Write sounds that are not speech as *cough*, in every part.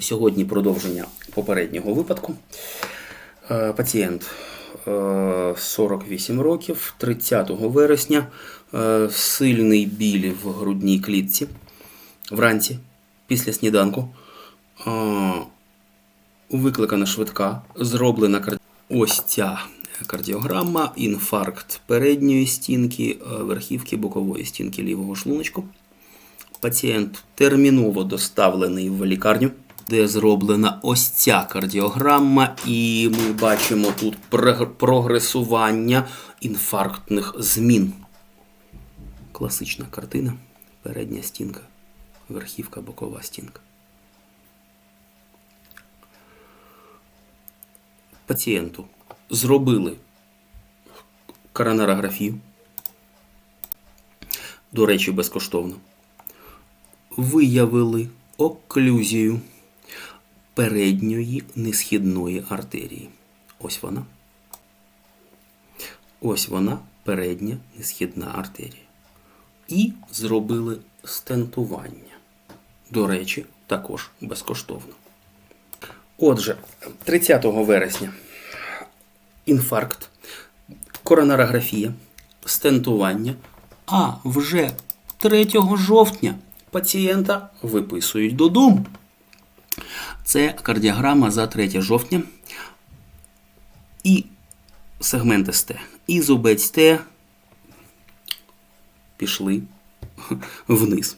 Сьогодні продовження попереднього випадку. Е, Пацієнт е, 48 років, 30 вересня, е, сильний біль в грудній клітці вранці після сніданку. Е, Викликана швидка, зроблена ось ця кардіограма, інфаркт передньої стінки, е, верхівки бокової стінки лівого шлуночку. Пацієнт терміново доставлений в лікарню, де зроблена ось ця кардіограма, і ми бачимо тут прогресування інфарктних змін. Класична картина. Передня стінка, верхівка, бокова стінка. Пацієнту зробили коронарографію. До речі, безкоштовно виявили оклюзію передньої несхідної артерії. Ось вона. Ось вона, передня несхідна артерія. І зробили стентування. До речі, також безкоштовно. Отже, 30 вересня інфаркт, коронарографія, стентування, а вже 3 жовтня пацієнта виписують додому. Це кардіограма за 3 жовтня. І сегмент СТ. І зубець Т пішли *laughs* вниз.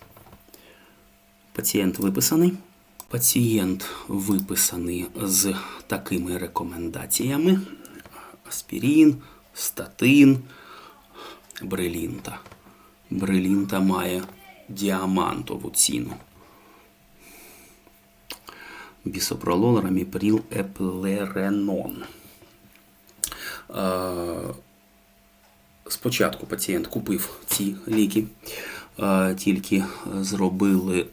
Пацієнт виписаний. Пацієнт виписаний з такими рекомендаціями: аспірин, статин, брилінта. Брилінта має діамантову ціну. Бісопролол, раміпріл, еплеренон. Е, Спочатку пацієнт купив ці ліки, е, тільки зробили е,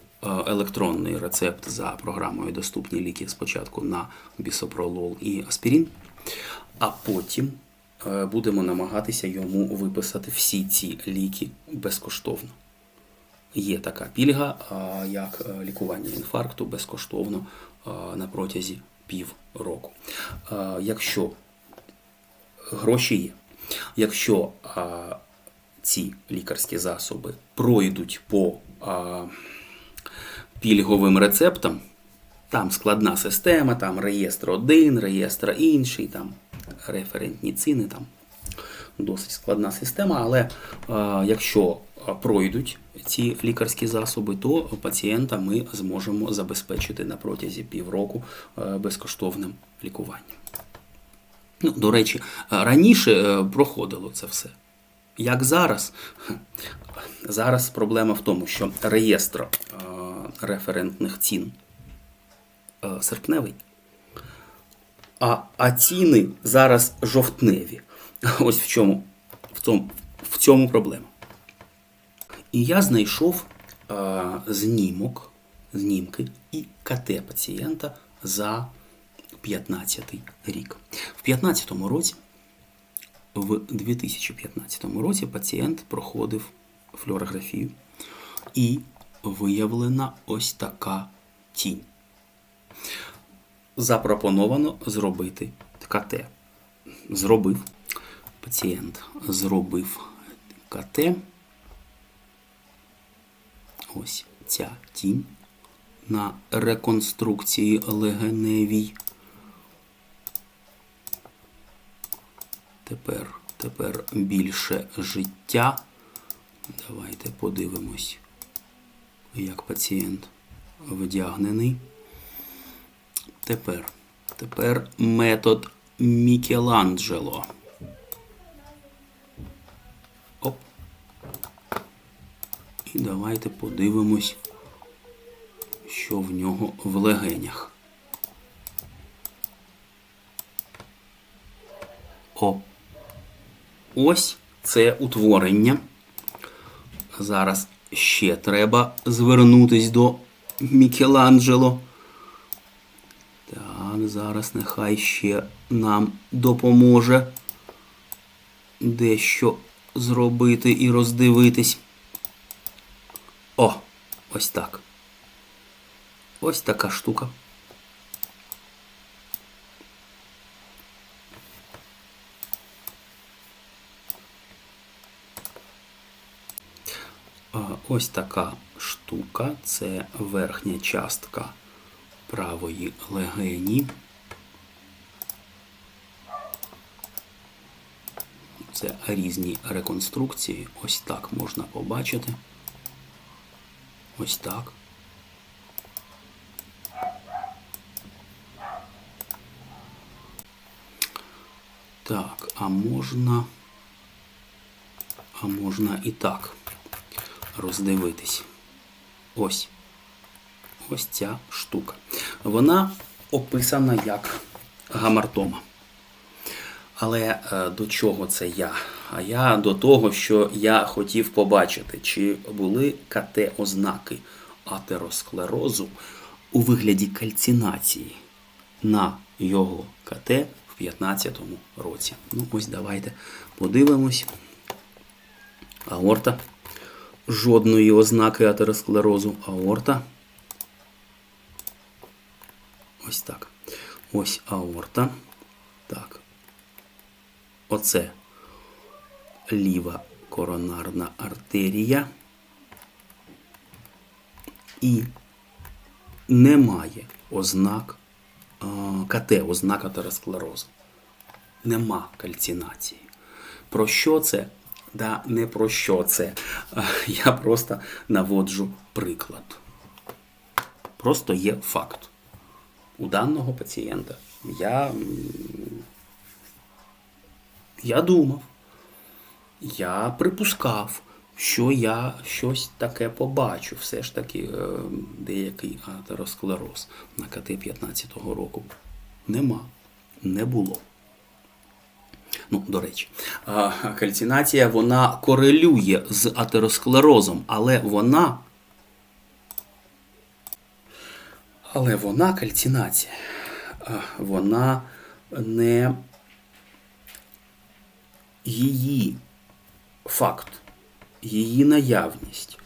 електронний рецепт за програмою Доступні ліки спочатку на бісопролол і аспірин, а потім будемо намагатися йому виписати всі ці ліки безкоштовно. Є така пільга, як лікування інфаркту безкоштовно на протязі півроку. А, Якщо гроші є, якщо ці лікарські засоби пройдуть по пільговим рецептам, там складна система, там реєстр один, реєстр інший, там референтні ціни, там досить складна система, але е, якщо е, пройдуть ці лікарські засоби, то пацієнта ми зможемо забезпечити на протязі півроку е, безкоштовним лікуванням. Ну, до речі, раніше проходило це все. Як зараз? Зараз проблема в тому, що реєстр референтних цін серпневий, а ціни зараз жовтневі. *laughs* Ось в чому, в цьому, в цьому проблема. І я знайшов е, знімок, знімки і КТ пацієнта за 15 рік. В 2015 році, в 2015 році пацієнт проходив флюорографію і виявлена ось така тінь. Запропоновано зробити КТ. Зробив. Пацієнт зробив КТ. Ось ця тінь на реконструкції легеневій. Тепер, тепер більше життя. Давайте подивимось, як пацієнт вдягнений. Тепер, тепер метод Мікеланджело. І давайте подивимось, що в нього в легенях. О. Ось це утворення. Зараз ще треба звернутись до Мікеланджело. Так, зараз нехай ще нам допоможе дещо зробити і роздивитись. О, ось так. Ось така штука. Ось така штука, це верхня частка правої легені. Це різні реконструкції. Ось так можна побачити. Ось так. Так, а можна. А можна і так роздивитись. Ось. Ось ця штука. Вона описана як гамартома. Але е, до чого це я? А я до того, що я хотів побачити, чи були КТ-ознаки атеросклерозу у вигляді кальцинації на його КТ в 15-му році. Ну, ось давайте подивимось. Аорта. Жодної ознаки атеросклерозу. Аорта. Ось так. Ось аорта. Так. Оце ліва коронарна артерія. І немає ознак КТ, ознак атеросклерозу. Нема кальцинації. Про що це? Да, не про що це. Я просто наводжу приклад. Просто є факт. У даного пацієнта я, я думав, я припускав, що я щось таке побачу. Все ж таки е, деякий атеросклероз на КТ 15-го року. Нема, не було. Ну, до речі, кальцинація вона корелює з атеросклерозом, але вона. Але вона кальцинація. Вона не її факт, її наявність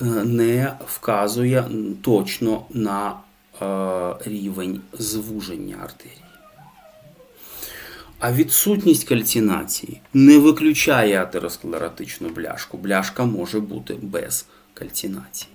е, не вказує точно на е, рівень звуження артерії. А відсутність кальцинації не виключає атеросклеротичну бляшку. Бляшка може бути без кальцинації.